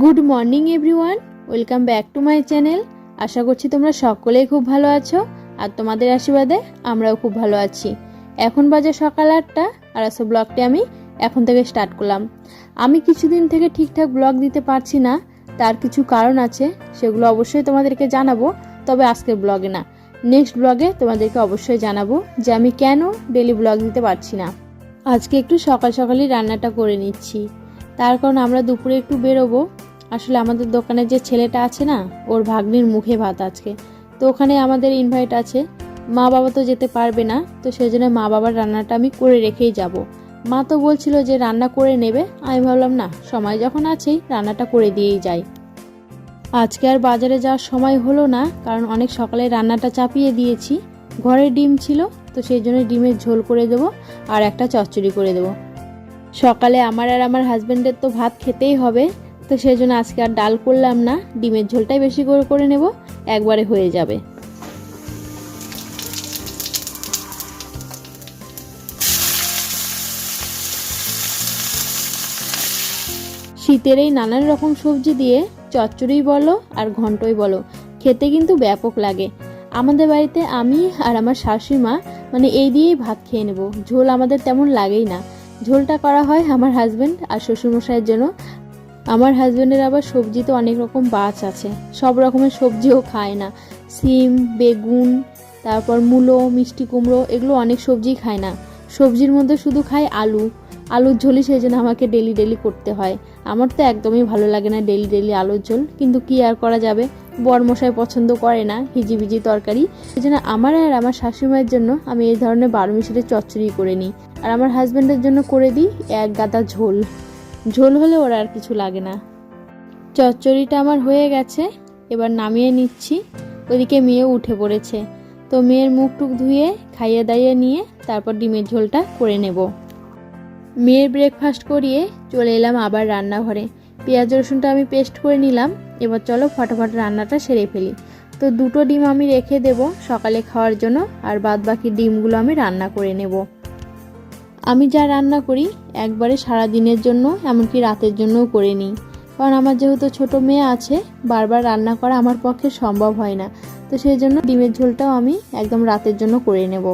Good morning everyone, welcome back to my channel. আশা করছি তোমরা সকলেই খুব ভালো আছো, আর তোমাদের আশীর্বাদে আমরাও খুব ভালো আছি। এখন বাজে সকাল আটটা, আর আসো ব্লগটি আমি এখন থেকে স্টার্ট করলাম। আমি কিছুদিন থেকে ঠিকঠাক ব্লগ দিতে পারছি না, তার কিছু কারণ আছে, সেগুলো অবশ্যই তোমাদেরকে জানাব, তবে আজকের ব্লগে না। নেক্সট ব্লগে তোমাদেরকে অবশ্যই জানাব যে আমি কেন ডেলি ব্লগ দিতে পারছি না। আজকে একটু সকাল সকালই রান্নাটা করে নিচ্ছি। তার কারণ আমরা দুপুরে একটু বেরোবো আসলে আমাদের দোকানে যে ছেলেটা আছে না, ওর ভাগ্নির মুখে ভাত আজকে। তো ওখানে আমাদের ইনভাইট আছে। মা বাবা তো যেতে পারবে না, তো সেই জন্য মা বাবার রান্নাটা আমি করে রেখেই যাব। মা তো বলছিল যে রান্না করে নেবে, আমি ভাবলাম না, সময় যখন আছেই রান্নাটা করে দিয়েই যাই। আজকে আর বাজারে যাওয়ার সময় হলো না, কারণ অনেক সকালে রান্নাটা চাপিয়ে দিয়েছি। ঘরে ডিম ছিল, তো সেই জন্য ডিমের ঝোল করে দেবো আর একটা চচ্চড়ি করে দেবো। সকালে আমার আর আমার হাজব্যান্ডের তো ভাত খেতেই হবে তো সেই জন্য আজকে আর ডাল করলাম না, ডিমের ঝোলটাই বেশি করে করে নেব, একবারে হয়ে যাবে। শীতের এই নানান রকম সবজি দিয়ে চচ্চড়ি বলো আর ঘন্টই বলো, খেতে কিন্তু ব্যাপক লাগে। আমাদের বাড়িতে আমি আর আমার শাশুড়ি মা মানে এই দিয়েই ভাত খেয়ে নেব। ঝোল আমাদের তেমন লাগেই না। ঝোলটা করা হয় আমার হাজব্যান্ড আর শ্বশুরমশাইয়ের জন্য আমার হাজব্যান্ডের আবার সবজিতে অনেক রকম বাছ আছে। সব রকমের সবজিও খায় না। সিম, বেগুন, তারপর মূলো, মিষ্টি কুমড়ো, এগুলো অনেক সবজি খায় না। সবজির মধ্যে শুধু খায় আলু। আলুর ঝোলই সেই জন্য আমাকে ডেলি ডেলি করতে হয়। আমার তো একদমই ভালো লাগে না ডেলি ডেলি আলুর ঝোল। কিন্তু কি আর করা যাবে? বরমশাই পছন্দ করে না, হিজিবিজি তরকারি। সেই জন্য আমার আর আমার শাশুড়িমায়ের জন্য আমি এই ধরনের বারো মিশালের চচ্চড়ি করে নিই। আর আমার হাজব্যান্ডের জন্য করে দিই এক গাদা ঝোল। ঝোল হলে ওরা আর কিছু লাগে না। চচ্চড়িটা আমার হয়ে গেছে, এবার নামিয়ে নিচ্ছি। ওদিকে মেয়ে উঠে পড়েছে। তো মেয়ের মুখ টুক ধুয়ে, খাইয়ে দাইয়ে নিয়ে তারপর ডিমের ঝোলটা করে নেব। মেয়ের ব্রেকফাস্ট করিয়ে চলে এলাম আবার রান্নাঘরে। পেঁয়াজ রসুনটা আমি পেস্ট করে নিলাম। এবার চলো ফটাফট রান্নাটা সেরে ফেলি। তো দুটো ডিম আমি রেখে দেব সকালে খাওয়ার জন্য, আর বাদ বাকি ডিমগুলো আমি রান্না করে নেব। আমি যা রান্না করি একবারে সারা দিনের জন্য, এমনকি রাতের জন্যও করে নিই। কারণ আমার যেহেতু ছোট মেয়ে আছে, বারবার রান্না করা আমার পক্ষে সম্ভব হয় না। তো সেই জন্য ডিমের ঝোলটাও আমি একদম রাতের জন্য করে নেব।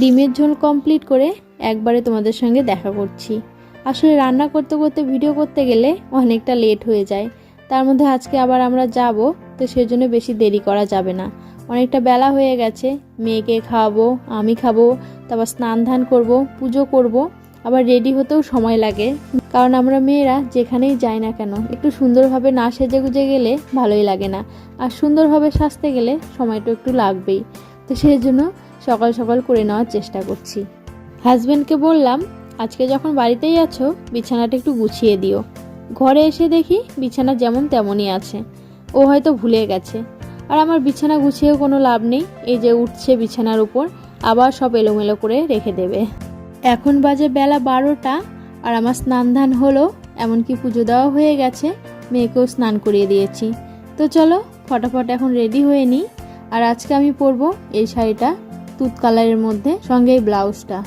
ডিমের ঝোল কমপ্লিট করে একবারে তোমাদের সঙ্গে দেখা করছি। আসলে রান্না করতে করতে, ভিডিও করতে গেলে অনেকটা লেট হয়ে যায়। তার মধ্যে আজকে আবার আমরা যাব, তো সেজন্য বেশি দেরি করা যাবে না। অনেকটা বেলা হয়ে গেছে, মেয়েকে খাওয়াবো, আমি খাব, তারপর স্নান ধান করব, পুজো করব, আবার রেডি হতেও সময় লাগে। কারণ আমরা মেয়েরা যেখানেই যাই না কেন, একটু সুন্দরভাবে না সেজে গুজে গেলে ভালোই লাগে না। আর সুন্দরভাবে সাজতে গেলে সময়টা একটু লাগবেই। তো সেই জন্য সকাল সকাল করে নেওয়ার চেষ্টা করছি। হাজব্যান্ডকে বললাম, আজকে যখন বাড়িতেই আছো, বিছানাটা একটু গুছিয়ে দিও। ঘরে এসে দেখি বিছানা যেমন তেমনই আছে। ও হয়তো ভুলে গেছে। আর আমার বিছানা গুছিয়েও কোনো লাভ নেই। এই যে উঠছে বিছানার উপর, আবার সব এলোমেলো করে রেখে দেবে। এখন বাজে বেলা বারোটা, আর আমার স্নান ধান হলো, এমনকি পুজো দেওয়া হয়ে গেছে, মেয়েকেও স্নান করিয়ে দিয়েছি। তো চলো, ফটাফট এখন রেডি হয়ে নিই। আর আজকে আমি পরবো এই শাড়িটা, তুত কালারের মধ্যে সঙ্গে এই ব্লাউজটা।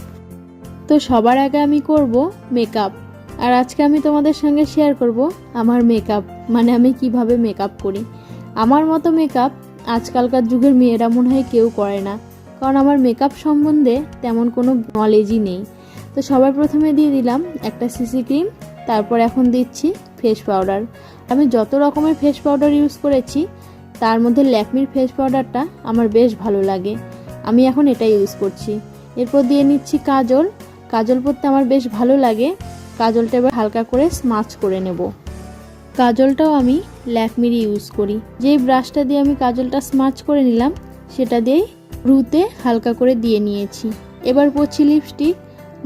তো সবার আগে আমি করব মেকআপ আর আজকে আমি তোমাদের সঙ্গে শেয়ার করব আমার মেকআপ মানে আমি কীভাবে মেকআপ করি। আমার মতো মেকআপ আজকালকার যুগের মেয়েরা মনে হয় কেউ করে না, কারণ আমার মেকআপ সম্বন্ধে তেমন কোনো নলেজই নেই। তো সবার প্রথমে দিয়ে দিলাম একটা সিসি ক্রিম তারপর এখন দিচ্ছি ফেস পাউডার আমি যত রকমের ফেস পাউডার ইউজ করেছি, তার মধ্যে ল্যাকমির ফেস পাউডারটা আমার বেশ ভালো লাগে। আমি এখন এটা ইউজ করছি। এরপর দিয়ে নিচ্ছি কাজল। কাজল পরতে আমার বেশ ভালো লাগে। কাজলটা এবার হালকা করে স্মাচ করে নেব। কাজলটাও আমি ল্যাকমিরি ইউজ করি। যেই ব্রাশটা দিয়ে আমি কাজলটা স্মাচ করে নিলাম, সেটা দিয়েই রুতে হালকা করে দিয়ে নিয়েছি। এবার পড়ছি লিপস্টিক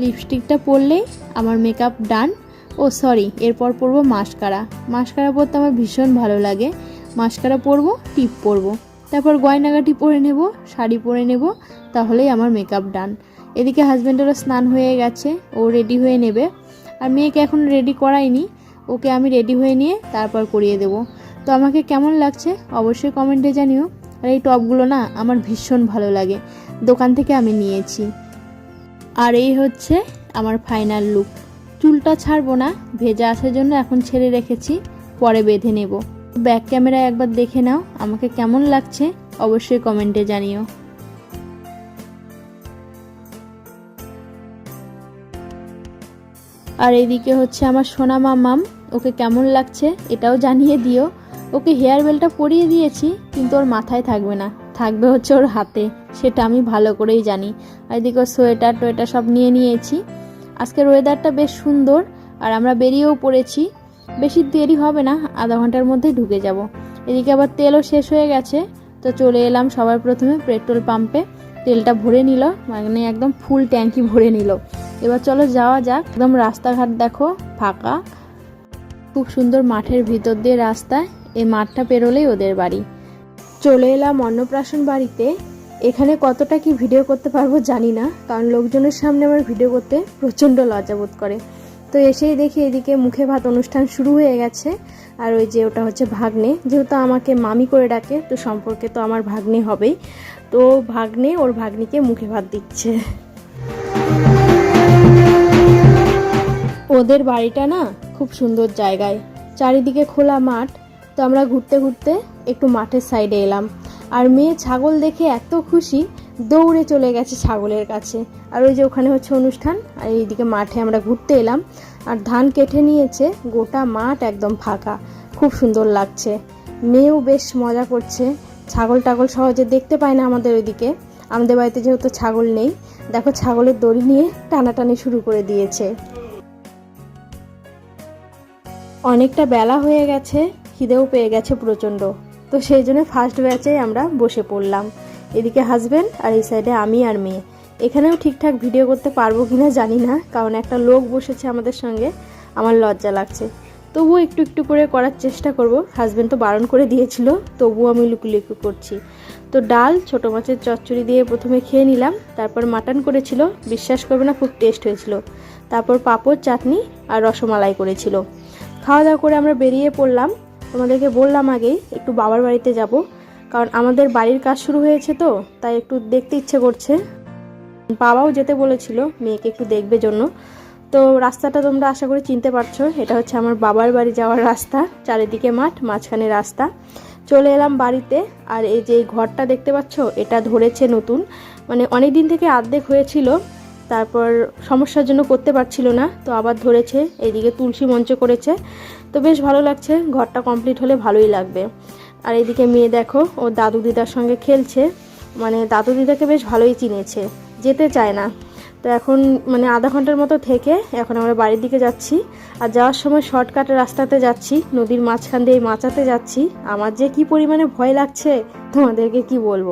লিপস্টিকটা পরলেই আমার মেকআপ ডান ও সরি এরপর পরবো মাস্কারা মাস্কারা পরতে আমার ভীষণ ভালো লাগে। মাস্কারা পরবো টিপ পরবো। তারপর গয়নাগাটি পরে নেব, শাড়ি পরে নেব, তাহলেই আমার মেকআপ ডান এদিকে হাজব্যান্ডেরও স্নান হয়ে গেছে, ও রেডি হয়ে নেবে। আর মেয়েকে এখন রেডি করাইনি। ওকে আমি রেডি হয়ে নিয়ে তারপর করিয়ে দেব। তো আমাকে কেমন লাগছে অবশ্যই কমেন্টে জানিও। আর এই টপগুলো না আমার ভীষণ ভালো লাগে। দোকান থেকে আমি নিয়েছি। আর এই হচ্ছে আমার ফাইনাল লুক চুলটা ছাড়বো না, ভেজা আসার জন্য এখন ছেড়ে রেখেছি, পরে বেঁধে নেব। ব্যাক ক্যামেরায় একবার দেখে নাও, আমাকে কেমন লাগছে অবশ্যই কমেন্টে জানিও। আর এদিকে হচ্ছে আমার সোনা মামাম, ওকে কেমন লাগছে এটাও জানিয়ে দিও। ওকে হেয়ার বেলটা পরিয়ে দিয়েছি, কিন্তু ওর মাথায় থাকবে না, থাকবে হচ্ছে ওর হাতে, সেটা আমি ভালো করেই জানি। আর এদিকে ওর সোয়েটার টোয়েটার সব নিয়ে নিয়েছি। আজকের ওয়েদারটা বেশ সুন্দর, আর আমরা বেরিয়েও পড়েছি। বেশি দেরি হবে না, আধা ঘণ্টার মধ্যেই ঢুকে যাব। এদিকে আবার তেলও শেষ হয়ে গেছে, তো চলে এলাম সবার প্রথমে পেট্রোল পাম্পে। তেলটা ভরে নিল মানে একদম ফুল ট্যাঙ্কি ভরে নিল। এবার চলো যাওয়া যাক। একদম রাস্তাঘাট দেখো, ফাঁকা। খুব সুন্দর মাঠের ভিতর দিয়ে রাস্তা এই মাঠটা পেরোলেই ওদের বাড়ি। চলে এলাম অন্নপ্রাশন বাড়িতে। এখানে কতটা কি ভিডিও করতে পারব জানি না, কারণ লোকজনের সামনে আমার ভিডিও করতে প্রচণ্ড লজ্জাবোধ করে। তো এসেই দেখি এদিকে মুখে ভাত অনুষ্ঠান শুরু হয়ে গেছে, আর ওই যে ওটা হচ্ছে ভাগ্নে। যেহেতু আমাকে মামি করে ডাকে, তো সম্পর্কে তো আমার ভাগ্নে হবেই। তো ভাগ্নে ওর ভাগ্নিকে মুখে ভাত দিচ্ছে। ওদের বাড়িটা না খুব সুন্দর জায়গায়। চারিদিকে খোলা মাঠ, তো আমরা ঘুরতে ঘুরতে একটু মাঠের সাইডে এলাম। আর মেয়ে ছাগল দেখে এত খুশি, দৌড়ে চলে গেছে ছাগলের কাছে। আর ওই যে ওখানে হচ্ছে অনুষ্ঠান, আর এইদিকে মাঠে আমরা ঘুরতে এলাম। আর ধান কেটে নিয়েছে, গোটা মাঠ একদম ফাঁকা। খুব সুন্দর লাগছে। মেয়েও বেশ মজা করছে। ছাগল টাগল সহজে দেখতে পায় না আমাদের ওইদিকে। আমাদের বাড়িতে যেহেতু ছাগল নেই, দেখো ছাগলের দড়ি নিয়ে টানাটানি শুরু করে দিয়েছে। অনেকটা বেলা হয়ে গেছে, খিদেও পেয়ে গেছে প্রচণ্ড। তো সেই জন্য ফার্স্ট ব্যাচেই আমরা বসে পড়লাম। এদিকে হাজব্যান্ড আর এই সাইডে আমি আর মেয়ে। এখানেও ঠিকঠাক ভিডিও করতে পারব কি না জানি না, কারণ একটা লোক বসেছে আমাদের সঙ্গে, আমার লজ্জা লাগছে। তবুও একটু একটু করে করার চেষ্টা করব। হাজব্যান্ড তো বারণ করে দিয়েছিল, তবুও আমি লুকুলিকু করছি। তো ডাল, ছোটো মাছের চচ্চড়ি দিয়ে প্রথমে খেয়ে নিলাম, তারপর মাটন করেছিল, বিশ্বাস করবে না, খুব টেস্ট হয়েছিল। তারপর পাঁপড়, চাটনি আর রসমালাই করেছিল। খাওয়া দাওয়া করে আমরা বেরিয়ে পড়লাম। তোমাদেরকে বললাম আগেই, একটু বাবার বাড়িতে যাব। কারণ আমাদের বাড়ির কাজ শুরু হয়েছে তো, তাই একটু দেখতে ইচ্ছে করছে। বাবাও যেতে বলেছিল, মেয়েকে একটু দেখবে জন্য। তো রাস্তাটা তোমরা আশা করি চিনতে পারছ, এটা হচ্ছে আমার বাবার বাড়ি যাওয়ার রাস্তা, চারিদিকে মাঠ, মাঝখানে রাস্তা। চলে এলাম বাড়িতে, আর এই যে ঘরটা দেখতে পাচ্ছ, এটা ধরেছে নতুন। মানে অনেক দিন থেকে আর্ধেক হয়েছিল তারপর সমস্যার জন্য করতে পারছিল না, তো আবার ধরেছে এইদিকে তুলসী মঞ্চ করেছে। তো বেশ ভালো লাগছে, ঘরটা কমপ্লিট হলে ভালোই লাগবে। আর এইদিকে মেয়ে দেখো, ও দাদু দিদার সঙ্গে খেলছে মানে দাদু দিদাকে বেশ ভালোই চিনেছে, যেতে চায় না। তো এখন মানে আধা ঘণ্টার মতো থেকে এখন আমরা বাড়ির দিকে যাচ্ছি, আর যাওয়ার সময় শর্টকাটের রাস্তাতে যাচ্ছি, নদীর মাঝখান দিয়ে মাচাতে যাচ্ছি। আমার যে কি পরিমাণে ভয় লাগছে, তোমাদেরকে কি বলব?